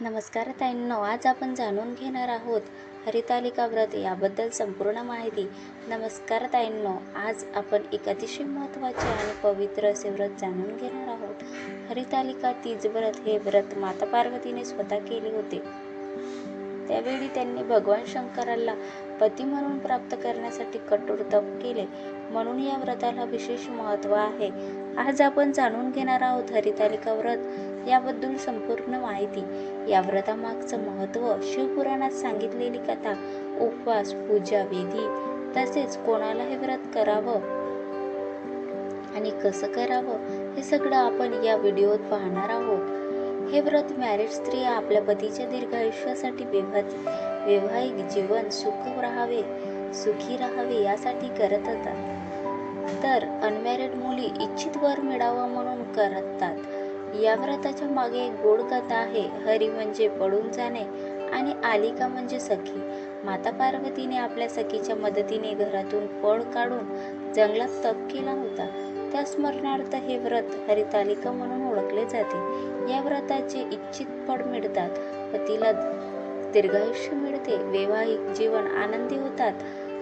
नमस्कार ताईंनो आज आपण जाणून घेणार आहोत हरितालिका व्रत याबद्दल संपूर्ण माहिती. नमस्कार ताईंनो आज आपण एक अतिशय महत्त्वाचे आणि पवित्र असे व्रत जाणून घेणार आहोत. हरितालिका तीज व्रत हे व्रत माता पार्वतीने स्वतः केले होते. त्यावेळी त्यांनी भगवान शंकराला पती म्हणून प्राप्त करण्यासाठी कठोर तप केले. म्हणून या व्रताला विशेष महत्त्व आहे. आज आपण जाणून घेणार आहोत हरितालिका व्रत. याबद्दल संपूर्ण माहिती या व्रतामागचं महत्त्व शिवपुराणात सांगितलेली कथा उपवास पूजा विधी तसेच कोणाला हे व्रत करावं आणि कसं करावं हे सगळं आपण या व्हिडिओत पाहणार आहोत. हे व्रत मॅरिड स्त्रिया आपल्या पतीच्या दीर्घ आयुष्यासाठी वैवाहिक वैवाहिक जीवन सुख राहावे सुखी राहावे यासाठी करत असतात तर अनमॅरिड मुली इच्छित वर मिळावं म्हणून करतात. या व्रताच्या मागे एक गोड कथा आहे. हरी म्हणजे पडून जाणे आणि आलिका म्हणजे सखी. माता पार्वतीने आपल्या सखीच्या मदतीने घरातून पळ काढून जंगलात तप केला होता. त्या स्मरणार्थ हे व्रत हरितालिका म्हणून ओळखले जाते. या व्रताचे इच्छित फळ मिळतात. पतीला दीर्घायुष्य मिळते. वैवाहिक जीवन आनंदी होतात.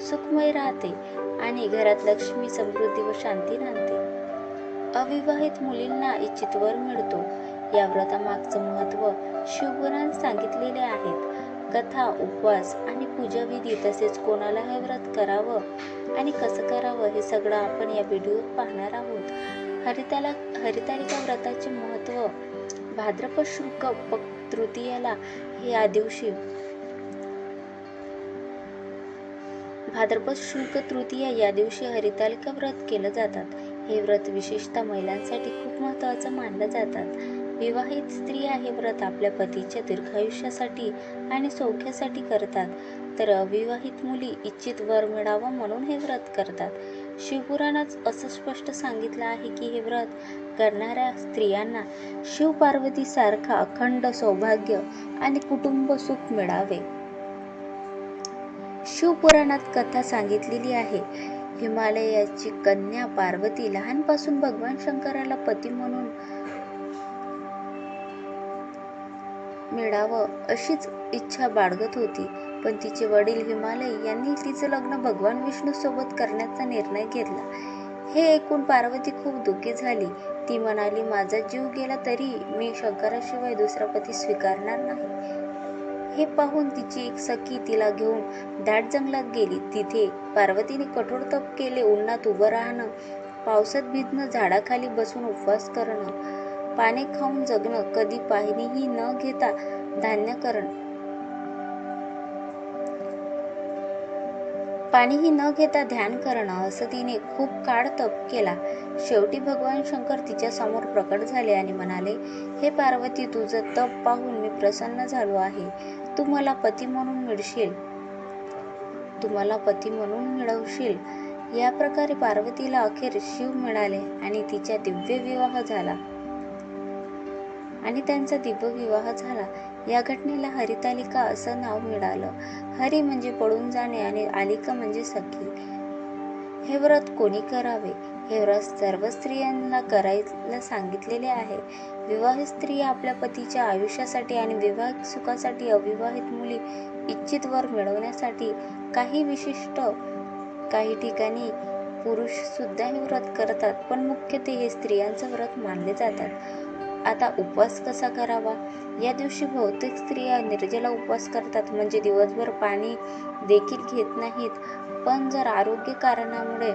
सुखमय राहते आणि घरात लक्ष्मी समृद्धी व शांती राहते अविवाहित मुलींना इच्छित वर मिळतो. या व्रतामागचं महत्त्व शिवपुराण सांगितलेले आहेत. कथा उपवास आणि पूजाविधी तसेच कोणाला हे व्रत करावं आणि कसं करावं हे सगळं आपण या व्हिडिओत पाहणार आहोत. हरिताला हरितालिका व्रताचे महत्त्व भाद्रपद शुल्क पक तृतीयाला हे या दिवशी भाद्रपद शुल्क तृतीया या दिवशी हरितालिका व्रत केलं जातात. हे व्रत विशेषतः महिलांसाठी खूप महत्त्वाचं मानलं जातात. विवाहित स्त्रिया हे व्रत आपल्या पतीच्या दीर्घायुष्यासाठी आणि सौख्यासाठी करतात. तर अविवाहित मुली इच्छित वर मिळावं म्हणून हे व्रत करतात. शिवपुराणात असं स्पष्ट सांगितलं आहे की हे व्रत करणाऱ्या स्त्रियांना शिव अखंड सौभाग्य आणि कुटुंब सुख मिळावे. शिवपुराणात कथा सांगितलेली आहे. हिमालयाची कन्या पार्वती लहानपासून भगवान शंकराला पती म्हणून मिळावं अशीच इच्छा बाळगत होती. पण तिचे वडील हिमालय यांनी तिचं लग्न भगवान विष्णू सोबत करण्याचा निर्णय घेतला. हे ऐकून पार्वती खूप दुःखी झाली. ती म्हणाली माझा जीव गेला तरी मी शंकराशिवाय दुसरा पती स्वीकारणार नाही. हे पाहून तिची एक सखी तिला घेऊन दाट जंगलात गेली. तिथे पार्वतीने कठोर तप केले. उन्हात उभं राहणं पावसात भिजणं झाडाखाली बसून उपवास करणं पाने खाऊन जगणं कधी पाहिणीही न घेता धान्य करणं. पाणीही न घेता ध्यान करणं असं तिने खूप काळ तप केला. शेवटी भगवान शंकर तिच्या समोर प्रकट झाले आणि म्हणाले हे पार्वती तुझं तप पाहून मी प्रसन्न झालो आहे. तू मला पती म्हणून मिळशील. तू मला पती म्हणून मिळवशील. या प्रकारे पार्वतीला अखेर शिव मिळाले आणि तिचा दिव्य विवाह झाला. आणि त्यांचा दिव्य विवाह झाला. या घटनेला हरितालिका असं नाव मिळालं. हरी म्हणजे पळून जाणे आणि आलिका म्हणजे सखी. हे व्रत कोणी करावे? हे व्रत सर्व स्त्रियांना करायला सांगितलेले आहे. विवाहित स्त्रिया आपल्या पतीच्या आयुष्यासाठी आणि विवाहित सुखासाठी अविवाहित मुली इच्छित वर मिळवण्यासाठी काही विशिष्ट काही ठिकाणी पुरुष सुद्धा हे व्रत करतात पण मुख्यत्वे हे स्त्रियांचं व्रत मानले जातात. आता उपवास कसा करावा? या दिवशी बहुतेक स्त्रिया निर्जला उपवास करतात म्हणजे दिवसभर पाणी देखील घेत नाहीत. पण जर आरोग्य कारणामुळे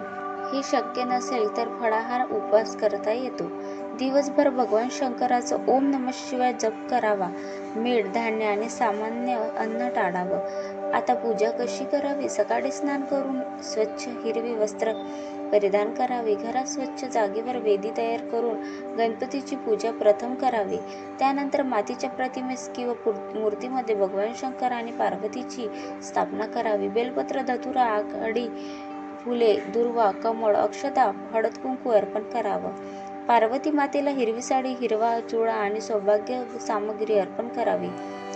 हे शक्य नसेल तर फळाहार उपवास करता येतो. दिवसभर भगवान शंकराचं ओम नम शिवाय जप करावा. मीठ धान्य आणि सामान्य अन्न टाळावं. आता पूजा कशी करावी? सकाळी स्नान करून स्वच्छ हिरवी वस्त्र परिधान करावे. घरात स्वच्छ जागेवर वेदी तयार करून गणपतीची पूजा प्रथम करावी. त्यानंतर मातीच्या प्रतिमेस किंवा मूर्तीमध्ये भगवान शंकर आणि पार्वतीची स्थापना करावी. बेलपत्र धतुरा आघाडी फुले दुर्वा कमळ अक्षता हळद कुंकू अर्पण करावं. पार्वती मातेला हिरवी साडी हिरवा चुळा आणि सौभाग्य सामग्री अर्पण करावी.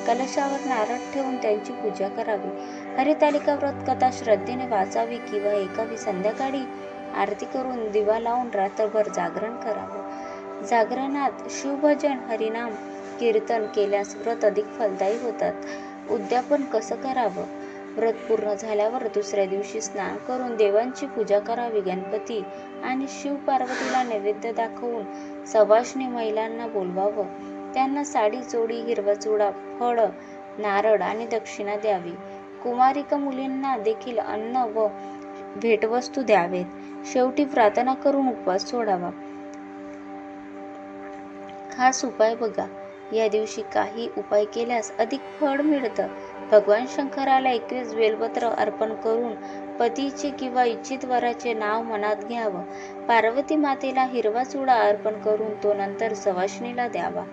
कलशावर नारळ ठेवून त्यांची पूजा करावी. हरितालिका व्रत कथा श्रद्धेने वाचावी किंवा एकावी संध्याकाळी आरती करून दिवा लावून रात्रभर जागरण करावं. जागरणात शिवभजन हरिनाम कीर्तन केल्यास व्रत अधिक फलदायी होतात. उद्यापन कसं करावं? व्रत पूर्ण झाल्यावर दुसऱ्या दिवशी स्नान करून देवांची पूजा करावी गणपती आणि शिव पार्वतीला नैवेद्य दाखवून सवाष्णी महिलांना बोलवावं. त्यांना साडी चोडी हिरवा चुडा फळ नारळ आणि दक्षिणा द्यावी. कुमारिका मुलींना देखील अन्न व भेटवस्तू द्यावेत. शेवटी प्रार्थना करून उपवास सोडावा. खास उपाय बघा. या दिवशी काही उपाय केल्यास अधिक फळ मिळतं. भगवान शंकराला एकवीस बेलपत्र अर्पण करून पतीचे किंवा इच्छित वराचे नाव मनात घ्यावं. पार्वती मातेला हिरवा चुडा अर्पण करून तो नंतर सवाष्णीला द्यावा.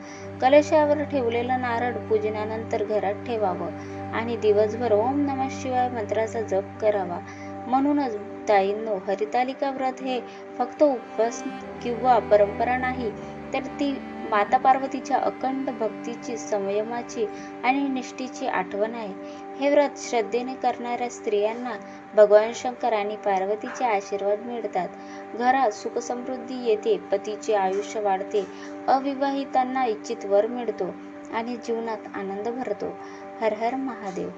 कलशावर ठेवलेलं नारळ पूजनानंतर घरात ठेवावं आणि दिवसभर ओम नमः शिवाय मंत्राचा जप करावा. म्हणूनच ताईंनो हरितालिका व्रत हे फक्त उपवास किंवा परंपरा नाही तर ती माता पार्वतीच्या अखंड भक्तीची संयमाची आणि निष्ठेची आठवण आहे. हे व्रत श्रद्धेने करणाऱ्या स्त्रियांना भगवान शंकर आणि पार्वतीचे आशीर्वाद मिळतात. घरात सुखसमृद्धी येते पतीचे आयुष्य वाढते अविवाहितांना इच्छित वर मिळतो आणि जीवनात आनंद भरतो. हर हर महादेव.